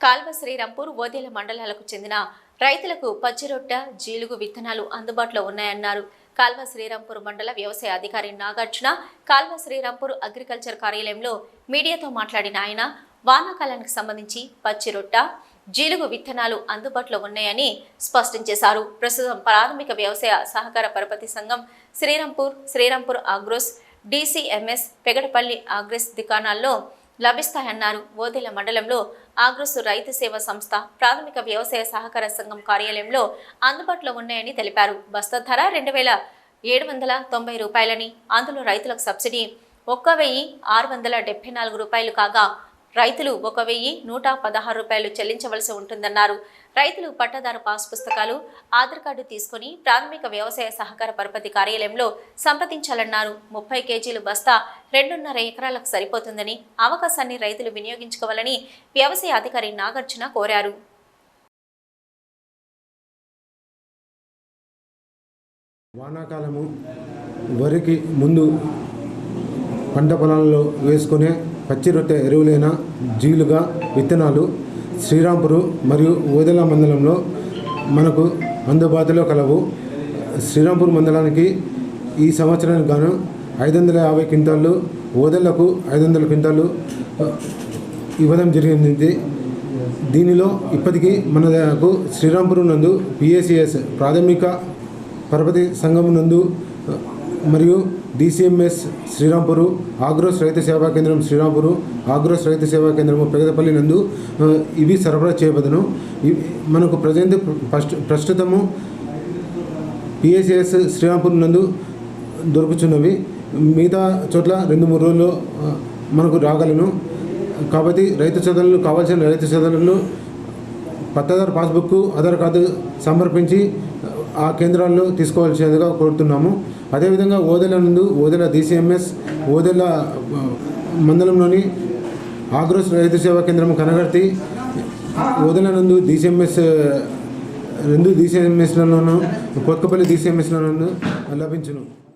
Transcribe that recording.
కాల్వ శ్రీరాంపూర్ ఓదెల మండలాలకు చెందిన రైతులకు పచ్చిరొట్ట జీలుగు విత్తనాలు అందుబాటులో ఉన్నాయన్నారు. కాల్వ శ్రీరాంపూర్ మండల వ్యవసాయ అధికారి నాగార్జున కాల్వ శ్రీరాంపూర్ అగ్రికల్చర్ కార్యాలయంలో మీడియాతో మాట్లాడిన ఆయన వానాకాలానికి సంబంధించి పచ్చిరొట్ట జీలుగు విత్తనాలు అందుబాటులో ఉన్నాయని స్పష్టం చేశారు. ప్రస్తుతం ప్రాథమిక వ్యవసాయ సహకార పరపతి సంఘం శ్రీరాంపూర్ శ్రీరాంపూర్ ఆగ్రోస్ డీసీఎంఎస్ పెగడపల్లి ఆగ్రెస్ దుకాణాల్లో లభిస్తాయన్నారు. ఓదెల మండలంలో ఆగ్రోస్ రైతు సేవ సంస్థ ప్రాథమిక వ్యవసాయ సహకార సంఘం కార్యాలయంలో అందుబాటులో ఉన్నాయని తెలిపారు. బస్తా ధర రెండు వేల ఏడు వందల తొంభై రూపాయలని అందులో రైతులకు సబ్సిడీ ఒక్క వెయ్యి ఆరు వందల డెబ్బై నాలుగు రూపాయలు కాగా రైతులు ఒక వెయ్యి నూట పదహారు రూపాయలు చెల్లించవలసి ఉంటుందన్నారు. రైతులు పట్టాదారు పాస్ పుస్తకాలు ఆధార్ కార్డు తీసుకొని ప్రాథమిక వ్యవసాయ సహకార పరపతి కార్యాలయంలో సంప్రదించాలన్నారు. ముప్పై కేజీలు బస్తా రెండున్నర ఎకరాలకు సరిపోతుందని అవకాశాన్ని రైతులు వినియోగించుకోవాలని వ్యవసాయ అధికారి నాగార్జున కోరారు. వానాకాలము వరికి ముందు పంట పొలాల్లో వేసుకునే పచ్చి రొట్టె ఎరువులైన జీలుగా విత్తనాలు శ్రీరాంపూరు మరియు ఓదెల మండలంలో మనకు అందుబాటులో కలవు. శ్రీరాంపూర్ మండలానికి ఈ సంవత్సరానికి గాను ఐదు వందల యాభై క్వింటాళ్ళు ఓదెలకు ఐదు వందల క్వింటాళ్ళు ఇవ్వడం జరిగింది. దీనిలో ఇప్పటికీ మనకు శ్రీరాంపూర్ నందు పిఎసిఎస్ ప్రాథమిక పరపతి సంఘం నందు మరియు డిసిఎంఎస్ శ్రీరాంపురు ఆగ్రోస్ రైతు సేవా కేంద్రం శ్రీరాంపురు ఆగ్రోస్ రైతు సేవా కేంద్రము పెగదపల్లి నందు ఇవి సరఫరా చేయబడును. ఇవి మనకు ప్రజెంట్ ప్రస్తు ప్రస్తుతము పిఎస్ఎస్ శ్రీరాంపూర్ నందు దొరుకుతున్నవి మిగతా చోట్ల రెండు మూడు రోజుల్లో మనకు రాగలను. కాబట్టి రైతు సోదరులు కావాల్సిన రైతు సోదరులు పట్టాదారు పాస్బుక్ ఆధార్ కార్డు సమర్పించి ఆ కేంద్రాల్లో తీసుకోవాల్సిందిగా కోరుతున్నాము. అదేవిధంగా ఓదెల నందు ఓదెల డిసిఎంఎస్ ఓదెల మండలంలోని ఆగ్రోస్ రైతు సేవా కేంద్రం కనగర్తి ఓదెల నందు డిసిఎంఎస్ రెండు డిసిఎంఎస్లలోను కొత్తపల్లి డిసిఎంఎస్లలోను లభించును.